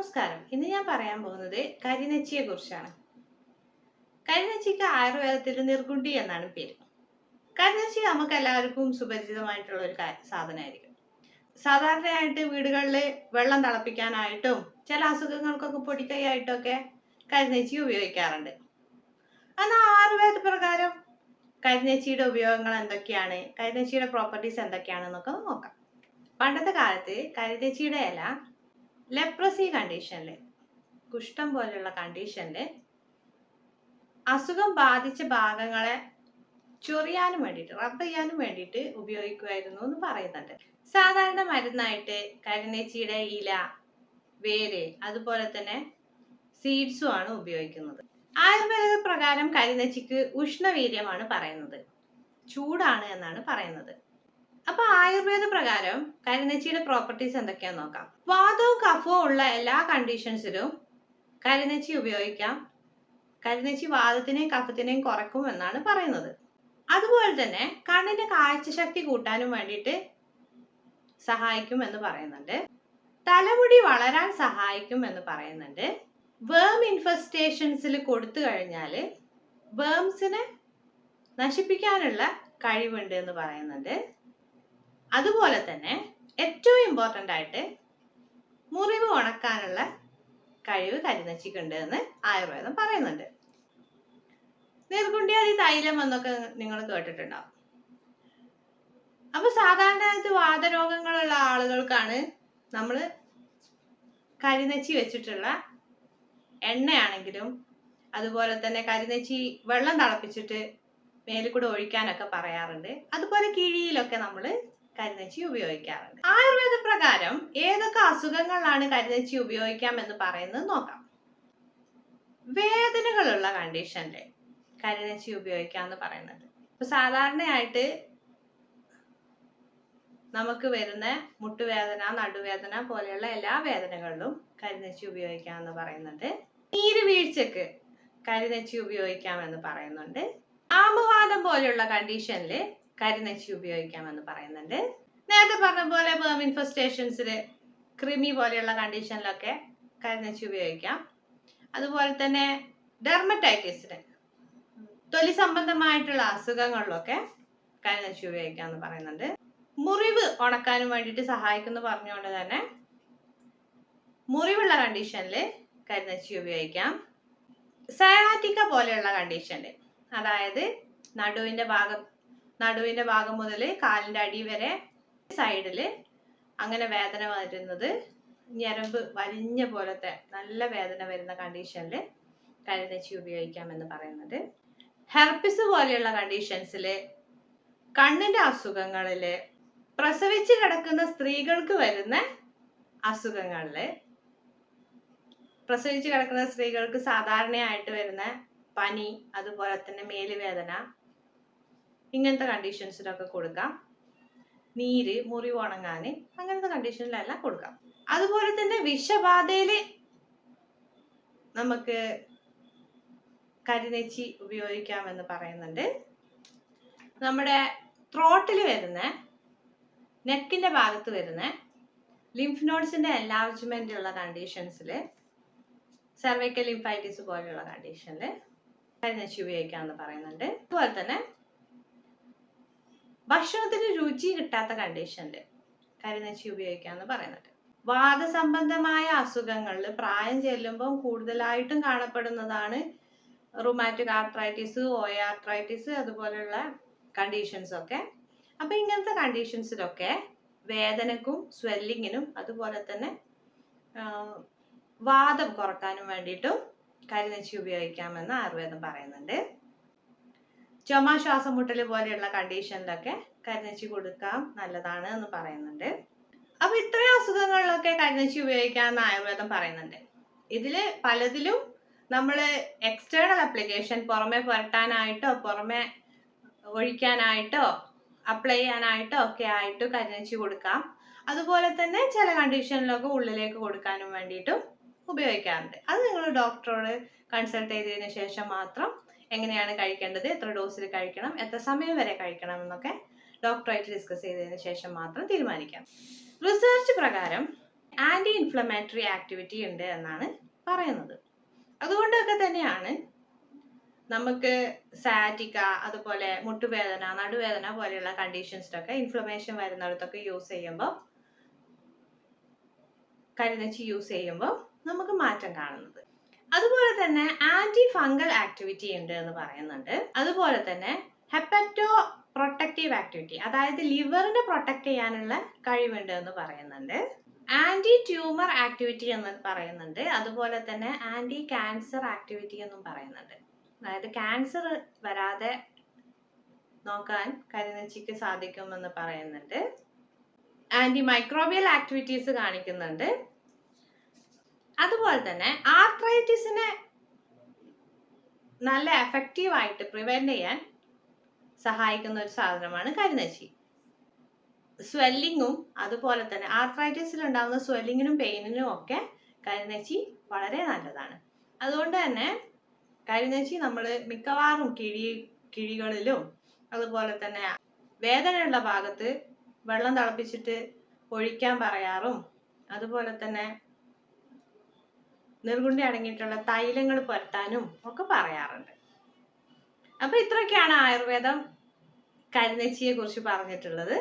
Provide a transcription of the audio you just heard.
നമസ്കാരം. ഇന്ന് ഞാൻ പറയാൻ പോകുന്നത് കരിനച്ചിയെ കുറിച്ചാണ് കരിനച്ചിക്ക് ആയുർവേദത്തിൽ നിർഗുണ്ടി എന്നാണ് പേര്. കരിനച്ചി നമുക്ക് എല്ലാവർക്കും സുപരിചിതമായിട്ടുള്ള ഒരു സാധനമായിരിക്കും. സാധാരണയായിട്ട് വീടുകളിൽ വെള്ളം തിളപ്പിക്കാനായിട്ടും ചില അസുഖങ്ങൾക്കൊക്കെ പൊടിക്കൈയായിട്ടും ഒക്കെ കരിനച്ചി ഉപയോഗിക്കാറുണ്ട്. എന്നാൽ ആയുർവേദ പ്രകാരം കരിനച്ചിയുടെ ഉപയോഗങ്ങൾ എന്തൊക്കെയാണ്? കരിനച്ചിയുടെ പ്രോപ്പർട്ടീസ് എന്തൊക്കെയാണെന്നൊക്കെ നോക്കാം. പണ്ടത്തെ കാലത്ത് കരിനച്ചിയുടെ ഇല ലെപ്രസി കണ്ടീഷനിൽ കുഷ്ഠം പോലെയുള്ള കണ്ടീഷനിൽ അസുഖം ബാധിച്ച ഭാഗങ്ങളെ ചൊറിയാനും വേണ്ടിയിട്ട് റബ്ബ് ചെയ്യാനും വേണ്ടിയിട്ട് ഉപയോഗിക്കുമായിരുന്നു എന്ന് പറയുന്നുണ്ട്. സാധാരണ മരുന്നായിട്ട് കരിനേച്ചിയുടെ ഇല വേര് അതുപോലെ തന്നെ സീഡ്സും ആണ് ഉപയോഗിക്കുന്നത്. ആയുർവേദ പ്രകാരം കരിനച്ചിക്ക് ഉഷ്ണവീര്യമാണ് പറയുന്നത്. ചൂടാണ് എന്നാണ് പറയുന്നത്. അപ്പൊ ആയുർവേദ പ്രകാരം കരിനച്ചിയുടെ പ്രോപ്പർട്ടീസ് എന്തൊക്കെയാന്ന് നോക്കാം. വാദവും കഫവും ഉള്ള എല്ലാ കണ്ടീഷൻസിലും കരിനച്ചി ഉപയോഗിക്കാം. കരിനച്ചി വാദത്തിനെയും കഫത്തിനെയും കുറക്കും എന്നാണ് പറയുന്നത്. അതുപോലെ തന്നെ കണ്ണിന്റെ കാഴ്ചശക്തി കൂട്ടാനും വേണ്ടിയിട്ട് സഹായിക്കും എന്ന് പറയുന്നുണ്ട്. തലമുടി വളരാൻ സഹായിക്കും എന്ന് പറയുന്നുണ്ട്. വേം ഇൻഫെസ്റ്റേഷൻസിൽ കൊടുത്തു കഴിഞ്ഞാൽ വേംസിനെ നശിപ്പിക്കാനുള്ള കഴിവുണ്ട് എന്ന് പറയുന്നുണ്ട്. അതുപോലെ തന്നെ ഏറ്റവും ഇമ്പോർട്ടന്റ് ആയിട്ട് മുറിവ് ഉണക്കാനുള്ള കഴിവ് കരിനച്ചിക്കുണ്ട് എന്ന് ആയുർവേദം പറയുന്നുണ്ട്. നീർക്കുണ്ടിയാതി തൈലം എന്നൊക്കെ നിങ്ങൾ കേട്ടിട്ടുണ്ടാവും. അപ്പൊ സാധാരണയായിട്ട് വാതരോഗങ്ങളുള്ള ആളുകൾക്കാണ് നമ്മൾ കരിനച്ചി വെച്ചിട്ടുള്ള എണ്ണയാണെങ്കിലും അതുപോലെ തന്നെ കരിനച്ചി വെള്ളം തിളപ്പിച്ചിട്ട് മേലിൽ കൂടെ ഒഴിക്കാനൊക്കെ പറയാറുണ്ട്. അതുപോലെ കിഴിയിലൊക്കെ നമ്മൾ കരിനച്ചി ഉപയോഗിക്കാറുണ്ട്. ആയുർവേദ പ്രകാരം ഏതൊക്കെ അസുഖങ്ങളിലാണ് കരിനച്ചി ഉപയോഗിക്കാം എന്ന് പറയുന്നത് നോക്കാം. വേദനകളുള്ള കണ്ടീഷനിൽ കരിനച്ചി ഉപയോഗിക്കാം എന്ന് പറയുന്നത്. ഇപ്പൊ സാധാരണയായിട്ട് നമുക്ക് വരുന്ന മുട്ടുവേദന നടുവേദന പോലെയുള്ള എല്ലാ വേദനകളിലും കരിനച്ചി ഉപയോഗിക്കാം എന്ന് പറയുന്നുണ്ട് നീര് വീഴ്ചക്ക് കരിനച്ചി ഉപയോഗിക്കാം എന്ന് പറയുന്നുണ്ട്. ആമവാദം പോലെയുള്ള കണ്ടീഷനിൽ കരിനച്ചി ഉപയോഗിക്കാമെന്ന് പറയുന്നുണ്ട്. നേരത്തെ പറഞ്ഞ പോലെ ബേം ഇൻഫെസ്റ്റേഷൻസിൽ ക്രിമി പോലെയുള്ള കണ്ടീഷനിലൊക്കെ കരിനച്ചി ഉപയോഗിക്കാം. അതുപോലെ തന്നെ ഡെർമറ്റൈറ്റിസിന് തൊലി സംബന്ധമായിട്ടുള്ള അസുഖങ്ങളിലൊക്കെ കരിനച്ചി ഉപയോഗിക്കാമെന്ന് പറയുന്നുണ്ട്. മുറിവ് ഉണക്കാനും വേണ്ടിയിട്ട് സഹായിക്കുന്നു പറഞ്ഞുകൊണ്ട് തന്നെ മുറിവുള്ള കണ്ടീഷനിൽ കരിനച്ചി ഉപയോഗിക്കാം. സയാറ്റിക്ക പോലെയുള്ള കണ്ടീഷനിൽ അതായത് നടുവിന്റെ ഭാഗം നടുവിന്റെ ഭാഗം മുതൽ കാലിന്റെ അടി വരെ സൈഡിൽ അങ്ങനെ വേദന വരുന്നത് ഞരമ്പ് വലിഞ്ഞ പോലത്തെ നല്ല വേദന വരുന്ന കണ്ടീഷനിൽ കരിനച്ചി ഉപയോഗിക്കാമെന്ന് പറയുന്നത്. ഹെർപ്പിസ് പോലെയുള്ള കണ്ടീഷൻസിൽ കണ്ണിന്റെ അസുഖങ്ങളിൽ പ്രസവിച്ച് കിടക്കുന്ന സ്ത്രീകൾക്ക് വരുന്ന അസുഖങ്ങളിൽ പ്രസവിച്ച് കിടക്കുന്ന സ്ത്രീകൾക്ക് സാധാരണയായിട്ട് വരുന്ന പനി അതുപോലെ തന്നെ മേലുവേദന ഇങ്ങനത്തെ കണ്ടീഷൻസിലൊക്കെ കൊടുക്കാം. നീര് മുറിവ് ഉണങ്ങാൻ അങ്ങനത്തെ കണ്ടീഷനിലെല്ലാം കൊടുക്കാം. അതുപോലെ തന്നെ വിഷബാധയിൽ നമുക്ക് കരിനെച്ചി ഉപയോഗിക്കാമെന്ന് പറയുന്നുണ്ട്. നമ്മുടെ ത്രോട്ടിൽ വരുന്ന നെക്കിന്റെ ഭാഗത്ത് വരുന്ന ലിംഫ് നോഡ്സിന്റെ എൻലാർജ്മെന്റ് ഉള്ള കണ്ടീഷൻസിൽ സെർവൈക്കൽ ലിംഫൈറ്റിസ് പോലെയുള്ള കണ്ടീഷനിൽ കരിനച്ചി ഉപയോഗിക്കാമെന്ന് പറയുന്നുണ്ട്. അതുപോലെ തന്നെ ഭക്ഷണത്തിന് രുചി കിട്ടാത്ത കണ്ടീഷനിൽ കരിനച്ചി ഉപയോഗിക്കാമെന്ന് പറയുന്നുണ്ട് വാദസംബന്ധമായ അസുഖങ്ങളിൽ പ്രായം ചെല്ലുമ്പോൾ കൂടുതലായിട്ടും കാണപ്പെടുന്നതാണ് rheumatic arthritis O A arthritis അതുപോലെയുള്ള കണ്ടീഷൻസ് ഒക്കെ. അപ്പൊ ഇങ്ങനത്തെ കണ്ടീഷൻസിലൊക്കെ വേദനക്കും സ്വെല്ലിങ്ങിനും അതുപോലെ തന്നെ വാദം കുറക്കാനും വേണ്ടിയിട്ടും കരിനച്ചി ഉപയോഗിക്കാമെന്ന് ആയുർവേദം പറയുന്നുണ്ട്. ചുമ ശ്വാസം മുട്ടൽ പോലെയുള്ള കണ്ടീഷനിലൊക്കെ കരിനച്ചി കൊടുക്കാം. നല്ലതാണ് എന്ന് പറയുന്നുണ്ട്. അപ്പൊ ഇത്രയും അസുഖങ്ങളിലൊക്കെ കരിനച്ചി ഉപയോഗിക്കാമെന്ന് ആയുർവേദം പറയുന്നുണ്ട്. ഇതിൽ പലതിലും നമ്മൾ എക്സ്റ്റേണൽ അപ്ലിക്കേഷൻ പുറമെ പുരട്ടാനായിട്ടോ പുറമെ ഒഴിക്കാനായിട്ടോ അപ്ലൈ ചെയ്യാനായിട്ടോ ഒക്കെ ആയിട്ട് കരിനച്ചി കൊടുക്കാം. അതുപോലെ തന്നെ ചില കണ്ടീഷനിലൊക്കെ ഉള്ളിലേക്ക് കൊടുക്കാനും വേണ്ടിയിട്ടും ഉപയോഗിക്കാറുണ്ട്. അത് നിങ്ങൾ ഡോക്ടറോട് കൺസൾട്ട് ചെയ്തതിന് ശേഷം മാത്രം എങ്ങനെയാണ് കഴിക്കേണ്ടത് എത്ര ഡോസിൽ കഴിക്കണം എത്ര സമയം വരെ കഴിക്കണം എന്നൊക്കെ ഡോക്ടറായിട്ട് ഡിസ്കസ് ചെയ്തതിന് ശേഷം മാത്രം തീരുമാനിക്കാം. റിസർച്ച് പ്രകാരം ആന്റി ഇൻഫ്ലമേറ്ററി ആക്ടിവിറ്റി ഉണ്ട് എന്നാണ് പറയുന്നത്. അതുകൊണ്ടൊക്കെ തന്നെയാണ് നമുക്ക് സാറ്റിക്ക അതുപോലെ മുട്ടുവേദന നടുവേദന പോലെയുള്ള കണ്ടീഷൻസിലൊക്കെ ഇൻഫ്ലമേഷൻ വരുന്നിടത്തൊക്കെ യൂസ് ചെയ്യുമ്പോൾ കരിനച്ചി യൂസ് ചെയ്യുമ്പോൾ നമുക്ക് മാറ്റം കാണുന്നത്. അതുപോലെ തന്നെ ആന്റി ഫംഗൽ ആക്ടിവിറ്റി ഉണ്ട് എന്ന് പറയുന്നുണ്ട്. അതുപോലെ തന്നെ ഹെപ്പറ്റോ പ്രൊട്ടക്റ്റീവ് ആക്ടിവിറ്റി അതായത് ലിവറിനെ പ്രൊട്ടക്ട് ചെയ്യാനുള്ള കഴിവുണ്ട് എന്ന് പറയുന്നുണ്ട്. ആന്റി ട്യൂമർ ആക്ടിവിറ്റി എന്ന് പറയുന്നുണ്ട്. അതുപോലെ തന്നെ ആന്റി ക്യാൻസർ ആക്ടിവിറ്റി എന്നും പറയുന്നുണ്ട്. അതായത് ക്യാൻസർ വരാതെ നോക്കാൻ കരിനച്ചിക്ക് സാധിക്കുമെന്ന് പറയുന്നുണ്ട്. ആന്റി മൈക്രോബിയൽ ആക്ടിവിറ്റീസ് കാണിക്കുന്നുണ്ട്. അതുപോലെ തന്നെ ആർത്രൈറ്റിസിനെ നല്ല എഫക്റ്റീവ് ആയിട്ട് പ്രിവെന്റ് ചെയ്യാൻ സഹായിക്കുന്ന ഒരു സാധനമാണ് കരിനച്ചി. സ്വെല്ലിങ്ങും അതുപോലെ തന്നെ ആർത്രൈറ്റിസിൽ ഉണ്ടാകുന്ന സ്വെല്ലിങ്ങിനും പെയിനിനും ഒക്കെ കരിനച്ചി വളരെ നല്ലതാണ്. അതുകൊണ്ട് തന്നെ കരിനച്ചി നമ്മൾ മിക്കവാറും കിഴി കിഴികളിലും അതുപോലെ തന്നെ വേദനയുള്ള ഭാഗത്ത് വെള്ളം തിളപ്പിച്ചിട്ട് ഒഴിക്കാൻ പറയാറും. അതുപോലെ തന്നെ നിർഗുണ്ടി അടങ്ങിയിട്ടുള്ള തൈലങ്ങൾ പുരട്ടാനും ഒക്കെ പറയാറുണ്ട്. അപ്പൊ ഇത്രയൊക്കെയാണ് ആയുർവേദം കരിനച്ചിയെ കുറിച്ച് പറഞ്ഞിട്ടുള്ളത്.